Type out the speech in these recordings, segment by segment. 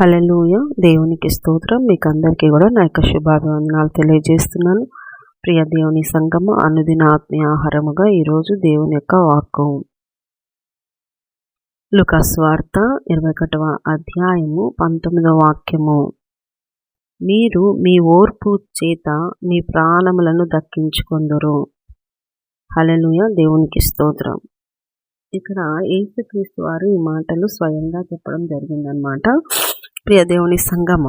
Hallelujah దేవునికి స్తోత్రం. మీకు అందరికీ కూడా నా యొక్క శుభాభివందనాలు తెలియజేస్తున్నాను. ప్రియ దేవుని సంగమ అనుదిన ఆత్మీయ ఆహారముగా ఈరోజు దేవుని యొక్క వాక్కు లుకస్వార్త ఇరవై ఒకటవ అధ్యాయము పంతొమ్మిదవ వాక్యము. మీరు మీ ఓర్పు చేత మీ ప్రాణములను దక్కించుకొందరు. హలలుయ దేవునికి స్తోత్రం. ఇక్కడ ఏసుక్రీస్తు వారు ఈ మాటలు స్వయంగా చెప్పడం జరిగిందనమాట ప్రియ దేవుని సంగమ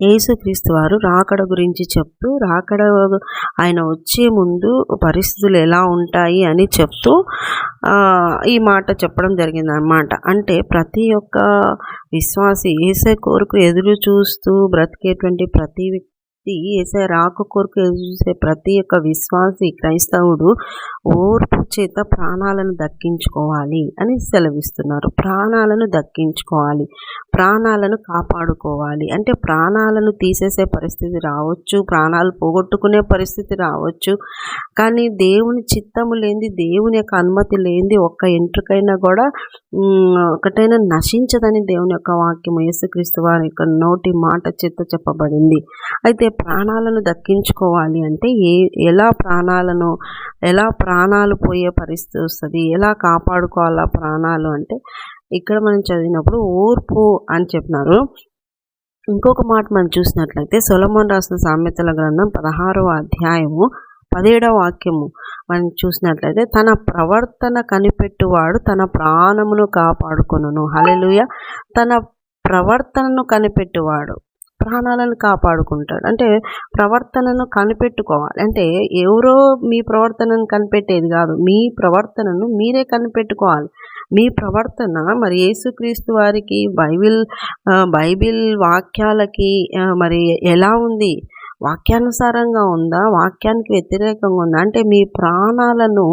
యేసుక్రీస్తు వారు రాకడ గురించి చెప్తూ రాకడ ఆయన వచ్చే ముందు పరిస్థితులు ఎలా ఉంటాయి అని చెప్తూ ఈ మాట చెప్పడం జరిగిందనమాట అంటే ప్రతి ఒక్క విశ్వాసి ఏసే కోరుకు ఎదురు చూస్తూ బ్రతికేటువంటి ప్రతి వ్యక్తి ఏసే రాక ఎదురు చూసే ప్రతి ఒక్క విశ్వాసి క్రైస్తవుడు ఓర్పు చేత ప్రాణాలను దక్కించుకోవాలి అని సెలవిస్తున్నారు. ప్రాణాలను దక్కించుకోవాలి. ప్రాణాలను కాపాడుకోవాలి. అంటే ప్రాణాలను తీసేసే పరిస్థితి రావచ్చు. ప్రాణాలు పోగొట్టుకునే పరిస్థితి రావచ్చు. కానీ దేవుని చిత్తము లేనిది దేవుని యొక్క అనుమతి లేనిది ఒక్క ఎంట్రుకైనా కూడా ఒకటైనా నశించదని దేవుని యొక్క వాక్యం యేసుక్రీస్తు వారి యొక్క నోటి మాట చేత చెప్పబడింది. అయితే ప్రాణాలను దక్కించుకోవాలి అంటే ఏ ఎలా ప్రాణాలను ఎలా ప్రా ప్రాణాలు పోయే పరిస్థితి వస్తుంది. ఎలా కాపాడుకోవాలా ప్రాణాలు అంటే ఇక్కడ మనం చదివినప్పుడు ఓర్పు అని చెప్పినారు. ఇంకొక మాట మనం చూసినట్లయితే సొలమోన్ రాసిన సామెతల గ్రంథం పదహారవ అధ్యాయము పదిహేడవ వాక్యము మనం చూసినట్లయితే తన ప్రవర్తన కనిపెట్టువాడు తన ప్రాణమును కాపాడుకొను హలెలుయ తన ప్రవర్తనను కనిపెట్టువాడు. ప్రాణాలను కాపాడుకుంటాడు. అంటే ప్రవర్తనను కనిపెట్టుకోవాలి. అంటే ఎవరో మీ ప్రవర్తనను కనిపెట్టేది కాదు. మీ ప్రవర్తనను మీరే కనిపెట్టుకోవాలి. మీ ప్రవర్తన మరి యేసుక్రీస్తు వారికి బైబిల్ బైబిల్ వాక్యాలకి మరి ఎలా ఉంది? వాక్యానుసారంగా ఉందా? వాక్యానికి వ్యతిరేకంగా ఉందా? అంటే మీ ప్రాణాలను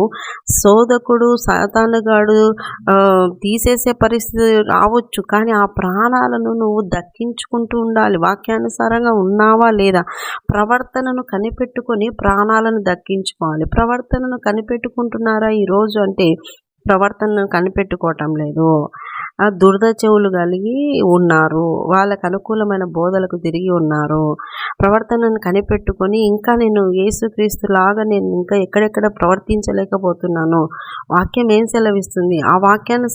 శోధకుడు సాతానుగాడు తీసేసే పరిస్థితి రావచ్చు కానీ ఆ ప్రాణాలను నువ్వు దక్కించుకుంటూ ఉండాలి. వాక్యానుసారంగా ఉన్నావా లేదా? ప్రవర్తనను కనిపెట్టుకొని ప్రాణాలను దక్కించుకోవాలి. ప్రవర్తనను కనిపెట్టుకుంటున్నారా ఈరోజు? అంటే ప్రవర్తనను కనిపెట్టుకోవటం లేదు. దురద చెవులు కలిగి ఉన్నారు. వాళ్ళకు అనుకూలమైన బోధలకు తిరిగి ఉన్నారు. ప్రవర్తనను కనిపెట్టుకొని ఇంకా నేను యేసుక్రీస్తులాగా నేను ఇంకా ఎక్కడెక్కడ ప్రవర్తించలేకపోతున్నాను వాక్యం ఏం సెలవిస్తుంది? ఆ వాక్యాన్ని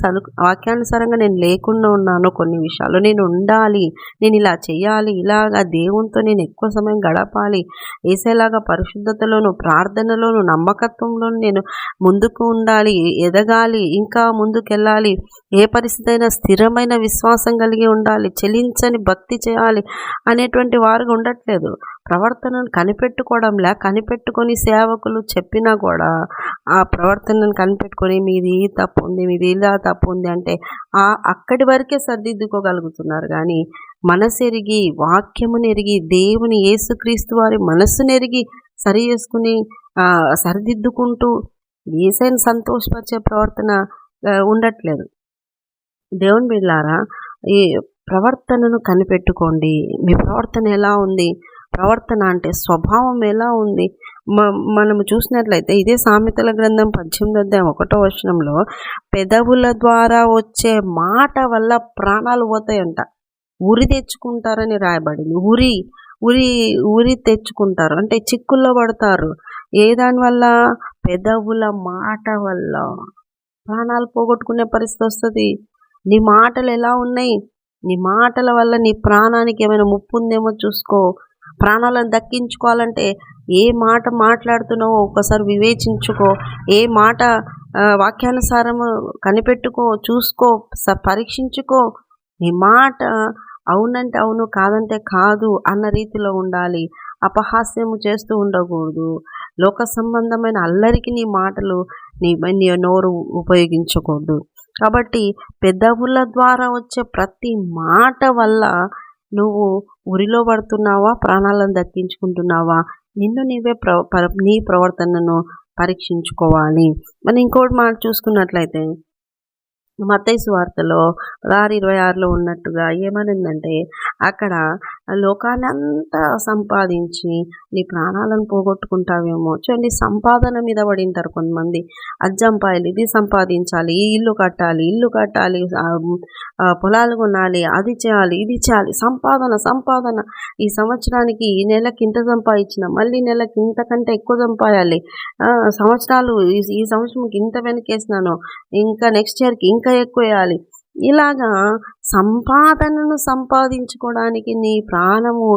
వాక్యానుసారంగా నేను లేకుండా ఉన్నాను కొన్ని విషయాలు. నేను ఉండాలి నేను ఇలా చేయాలి ఇలాగా దేవునితో నేను ఎక్కువ సమయం గడపాలి వేసేలాగా పరిశుద్ధతలోను ప్రార్థనలోను నమ్మకత్వంలోను నేను ముందుకు ఉండాలి ఎదగాలి ఇంకా ముందుకెళ్ళాలి. ఏ పరిస్థితి అయినా స్థిరమైన విశ్వాసం కలిగి ఉండాలి చెలించని భక్తి చేయాలి అనేటువంటి వారుగా ఉండట్లేదు. ప్రవర్తనను కనిపెట్టుకోవడంలా కనిపెట్టుకొని సేవకులు చెప్పినా కూడా ఆ ప్రవర్తనను కనిపెట్టుకొని మీది తప్పు ఉంది మీది ఇలా తప్పు ఉంది అంటే ఆ అక్కడి వరకే సర్దిద్దుకోగలుగుతున్నారు. కానీ మనసెరిగి వాక్యమును ఎరిగి దేవుని యేసుక్రీస్తు వారి మనస్సునెరిగి సరి చేసుకుని సరిదిద్దుకుంటూ ఏసైన సంతోషపరిచే ప్రవర్తన ఉండట్లేదు. దేవుని బిళ్ళారా ఈ ప్రవర్తనను కనిపెట్టుకోండి. మీ ప్రవర్తన ఎలా ఉంది? ప్రవర్తన అంటే స్వభావం ఎలా ఉంది? మనము చూసినట్లయితే ఇదే సామెతల గ్రంథం పద్దెనిమిది అధ్యాయం ఒకటో వచనంలో పెదవుల ద్వారా వచ్చే మాట వల్ల ప్రాణాలు పోతాయంట. ఉరి తెచ్చుకుంటారని రాయబడింది. ఉరి ఉరి ఉరి తెచ్చుకుంటారు. అంటే చిక్కుల్లో పడతారు. ఏ దానివల్ల పెదవుల మాట వల్ల. ప్రాణాలు పోగొట్టుకునే పరిస్థితి వస్తుంది. నీ మాటలు ఎలా ఉన్నాయి? నీ మాటల వల్ల నీ ప్రాణానికి ఏమైనా ముప్పు ఉందేమో చూసుకో. ప్రాణాలను దక్కించుకోవాలంటే ఏ మాట మాట్లాడుతున్నావో ఒకసారి వివేచించుకో. ఏ మాట వాక్యానుసారము కనిపెట్టుకో చూసుకో పరీక్షించుకో. నీ మాట అవునంటే అవును కాదంటే కాదు అన్న రీతిలో ఉండాలి. అపహాస్యము చేస్తూ ఉండకూడదు. లోక సంబంధమైన అల్లరికి నీ మాటలు నీ నీ నోరు ఉపయోగించకూడదు. కాబట్టి పెద్దవుల ద్వారా వచ్చే ప్రతి మాట వల్ల నువ్వు ఉరిలో పడుతున్నావా? ప్రాణాలను దక్కించుకుంటున్నావా? నిన్ను నీవే ప్ర నీ ప్రవర్తనను పరీక్షించుకోవాలి. మనం ఇంకోటి మాట చూసుకున్నట్లయితే మతైసు వార్తలో పదహారు ఇరవై ఆరులో ఉన్నట్టుగా ఏమనిందంటే అక్కడ లోకాలంతా సంపాదించి నీ ప్రాణాలను పోగొట్టుకుంటావేమో. చూడండి సంపాదన మీద పడింటారు కొంతమంది. అజ్జంపాయలు ఇది సంపాదించాలి ఈ ఇల్లు కట్టాలి ఇల్లు కట్టాలి పొలాలు కొనాలి అది చేయాలి ఇది చేయాలి. సంపాదన సంపాదన. ఈ సంవత్సరానికి ఈ నెలకి ఇంత సంపాదించిన మళ్ళీ నెలకి ఇంతకంటే ఎక్కువ సంపాయాలి సంవత్సరాలు ఈ సంవత్సరంకి ఇంత వెనకేసినాను ఇంకా నెక్స్ట్ ఇయర్కి ఇంకా ఎక్కువ వేయాలి. ఇలాగా సంపాదనను సంపాదించుకోవడానికి నీ ప్రాణము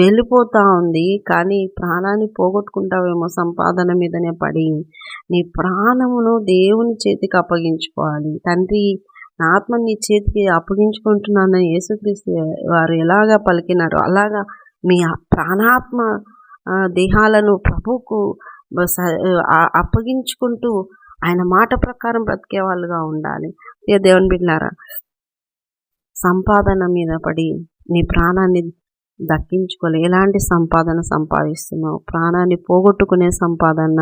వెళ్ళిపోతూ ఉంది. కానీ ప్రాణాన్ని పోగొట్టుకుంటావేమో సంపాదన మీదనే పడి. నీ ప్రాణమును దేవుని చేతికి అప్పగించుకోవాలి. తండ్రి నా ఆత్మ నీ చేతికి అప్పగించుకుంటున్నానని యేసుక్రీస్తు వారు ఎలాగా పలికినారు అలాగా మీ ప్రాణాత్మ దేహాలను ప్రభుకు అప్పగించుకుంటూ ఆయన మాట ప్రకారం బ్రతికే వాళ్ళుగా ఉండాలి. దేవుని బిడ్డారా సంపాదన మీద పడి నీ ప్రాణాన్ని దక్కించుకోలే. ఎలాంటి సంపాదన సంపాదిస్తున్నావు? ప్రాణాన్ని పోగొట్టుకునే సంపాదన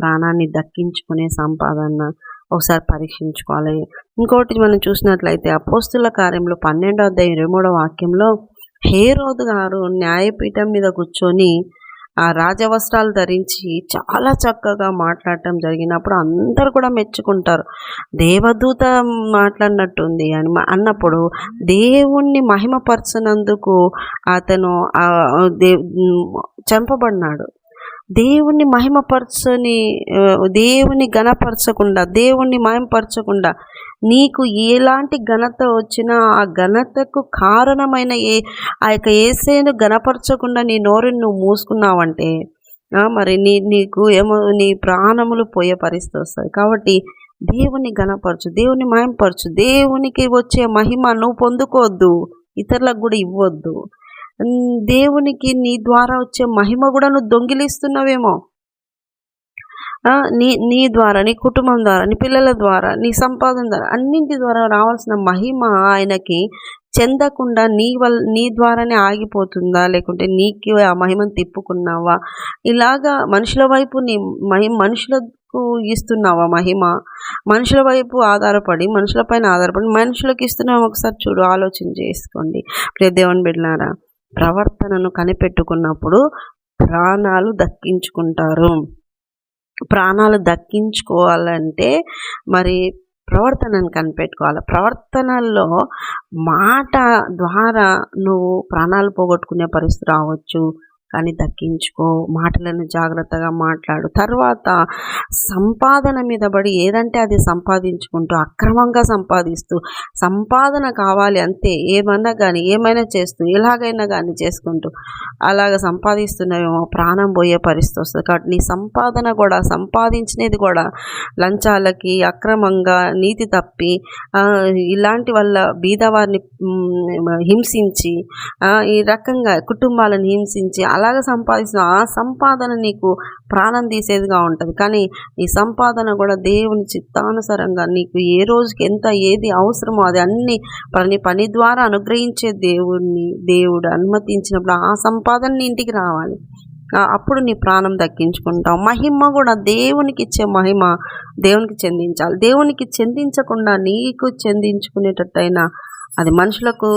ప్రాణాన్ని దక్కించుకునే సంపాదన ఒకసారి పరీక్షించుకోవాలి. ఇంకోటి మనం చూసినట్లయితే అపోస్తుల కార్యంలో పన్నెండో అధ్యాయం ఇరవై మూడో వాక్యంలో హేరోదు గారు న్యాయపీఠం మీద కూర్చొని ఆ రాజవస్త్రాలు ధరించి చాలా చక్కగా మాట్లాడటం జరిగినప్పుడు అందరు కూడా మెచ్చుకుంటారు. దేవదూత మాట్లాడినట్టుంది అని మా- అన్నప్పుడు దేవుణ్ణి మహిమపరచనందుకు అతను దే చంపబడినాడు. దేవుణ్ణి మహిమపరచని దేవుని గణపరచకుండా దేవుణ్ణి మహిమపరచకుండా నీకు ఎలాంటి ఘనత వచ్చినా ఆ ఘనతకు కారణమైన ఏ ఆ యొక్క ఏసేను గణపరచకుండా నీ నోరుని నువ్వు మూసుకున్నావంటే మరి నీ నీకు ఏమో నీ ప్రాణములు పోయే పరిస్థితి వస్తుంది కాబట్టి దేవుని గణపరచు దేవుని మాయంపరచు. దేవునికి వచ్చే మహిమ నువ్వు పొందుకోవద్దు ఇతరులకు కూడా ఇవ్వద్దు. దేవునికి నీ ద్వారా వచ్చే మహిమ కూడా నువ్వు దొంగిలిస్తున్నావేమో. నీ నీ ద్వారా నీ కుటుంబం ద్వారా నీ పిల్లల ద్వారా నీ సంపాదన ద్వారా అన్నింటి ద్వారా రావాల్సిన మహిమ ఆయనకి చెందకుండా నీ వల్ నీ ద్వారానే ఆగిపోతుందా? లేకుంటే నీకు ఆ మహిమను తిప్పుకున్నావా? ఇలాగా మనుషుల వైపు నీ మహిమ మనుషులకు ఇస్తున్నావా మహిమ? మనుషుల వైపు ఆధారపడి మనుషులపైన ఆధారపడి మనుషులకు ఇస్తున్నావు? ఒకసారి చూడు ఆలోచన చేసుకోండి. దేవుని బిడ్డారా ప్రవర్తనను కనిపెట్టుకున్నప్పుడు ప్రాణాలు దక్కించుకుంటారు. ప్రాణాలు దక్కించుకోవాలంటే మరి ప్రవర్తనను కనిపెట్టుకోవాలి. ప్రవర్తనల్లో మాట ద్వారా నువ్వు ప్రాణాలు పోగొట్టుకునే పరిస్థితి రావచ్చు. కానీ దక్కించుకో మాటలను జాగ్రత్తగా మాట్లాడు. తర్వాత సంపాదన మీద పడి ఏదంటే అది సంపాదించుకుంటూ అక్రమంగా సంపాదిస్తూ సంపాదన కావాలి అంతే ఏమన్నా కానీ ఏమైనా చేస్తూ ఎలాగైనా కానీ చేసుకుంటూ అలాగ సంపాదిస్తున్నావేమో ప్రాణం పోయే పరిస్థితి వస్తుంది. కాబట్టి నీ సంపాదన కూడా సంపాదించినది కూడా లంచాలకి అక్రమంగా నీతి తప్పి ఇలాంటి వల్ల బీదవారిని హింసించి ఈ రకంగా కుటుంబాలను హింసించి అలాగ సంపాదించిన ఆ సంపాదన నీకు ప్రాణం తీసేదిగా ఉంటుంది. కానీ నీ సంపాదన కూడా దేవుని చిత్తానుసారంగా నీకు ఏ రోజుకి ఎంత ఏది అవసరమో అది అన్ని పని పని ద్వారా అనుగ్రహించే దేవుడిని దేవుడు అనుమతించినప్పుడు ఆ సంపాదన నీ ఇంటికి రావాలి. అప్పుడు నీ ప్రాణం దక్కించుకుంటావు. మహిమ కూడా దేవునికి ఇచ్చే మహిమ దేవునికి చెందించాలి. దేవునికి చెందించకుండా నీకు చెందించుకునేటట్టయినా అది మనుషులకు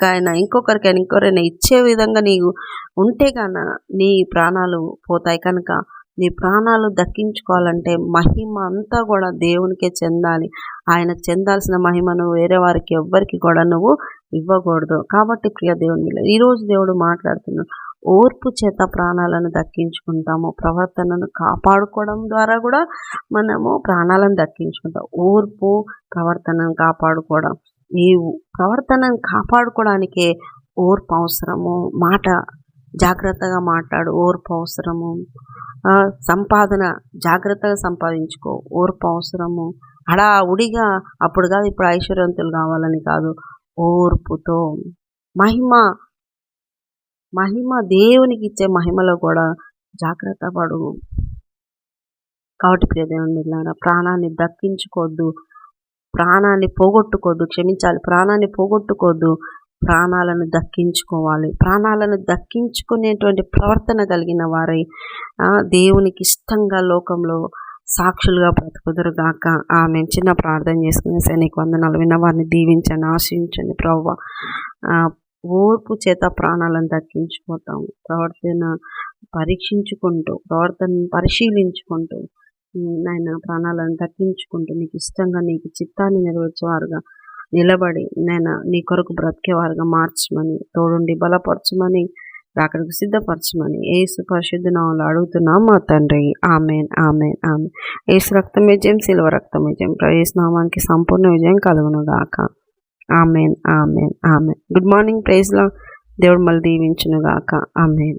కైనా ఇంకొకరికైనా ఇంకొకరైనా ఇచ్చే విధంగా నీవు ఉంటే కన నీ ప్రాణాలు పోతాయి. కనుక నీ ప్రాణాలు దక్కించుకోవాలంటే మహిమ అంతా కూడా దేవునికే చెందాలి. ఆయన చెందాల్సిన మహిమను వేరే వారికి ఎవ్వరికి కూడా నువ్వు ఇవ్వకూడదు. కాబట్టి ప్రియ దేవుని ఈరోజు దేవుడు మాట్లాడుతున్నాడు. ఓర్పు చేత ప్రాణాలను దక్కించుకుంటాము. ప్రవర్తనను కాపాడుకోవడం ద్వారా కూడా మనము ప్రాణాలను దక్కించుకుంటాం. ఓర్పు ప్రవర్తనను కాపాడుకోవడం. ఈ ప్రవర్తనను కాపాడుకోవడానికే ఓర్పు అవసరము మాట జాగ్రత్తగా మాట్లాడు ఓర్పు అవసరము. సంపాదన జాగ్రత్తగా సంపాదించుకో ఓర్పు అవసరము. అడా ఉడిగా అప్పుడు కాదు ఇప్పుడు ఐశ్వర్యవంతులు కావాలని కాదు ఓర్పుతో. మహిమ మహిమ దేవునికి ఇచ్చే మహిమలో కూడా జాగ్రత్త పడు. కాబట్టి ప్రియదేవుని ప్రాణాన్ని దక్కించుకోవద్దు. ప్రాణాన్ని పోగొట్టుకోవద్దు క్షమించాలి. ప్రాణాన్ని పోగొట్టుకోవద్దు ప్రాణాలను దక్కించుకోవాలి. ప్రాణాలను దక్కించుకునేటువంటి ప్రవర్తన కలిగిన వారై దేవునికి ఇష్టంగా లోకంలో సాక్షులుగా బ్రతుకుదురు గాక. ఆమె చిన్న ప్రార్థన చేసుకునే సైనిక వందనాలు విన్న వారిని దీవించండి ఆశించండి ప్రవ్వ. ఓర్పు చేత ప్రాణాలను దక్కించుకుంటాము. ప్రవర్తన పరీక్షించుకుంటూ ప్రవర్తన పరిశీలించుకుంటూ నాయన ప్రాణాలను దక్కించుకుంటూ నీకు ఇష్టంగా నీకు చిత్తాన్ని నెరవేర్చేవారుగా నిలబడి నేను నీ కొరకు బ్రతికేవారుగా మార్చమని తోడుండి బలపరచమని అక్కడికి సిద్ధపరచమని ఏసు పరిశుద్ధ నామలు అడుగుతున్నాం మా తండ్రి. ఆమెన్ ఆమెన్ ఆమె ఏసు రక్తం విజయం సిల్వ రక్తం విజయం ప్రవేశ నామానికి సంపూర్ణ విజయం కలుగును గాక. Amen amen amen. Good morning ప్రైజ్లో దేవుడు మళ్ళీ దీవించును గాక. ఆమెన్.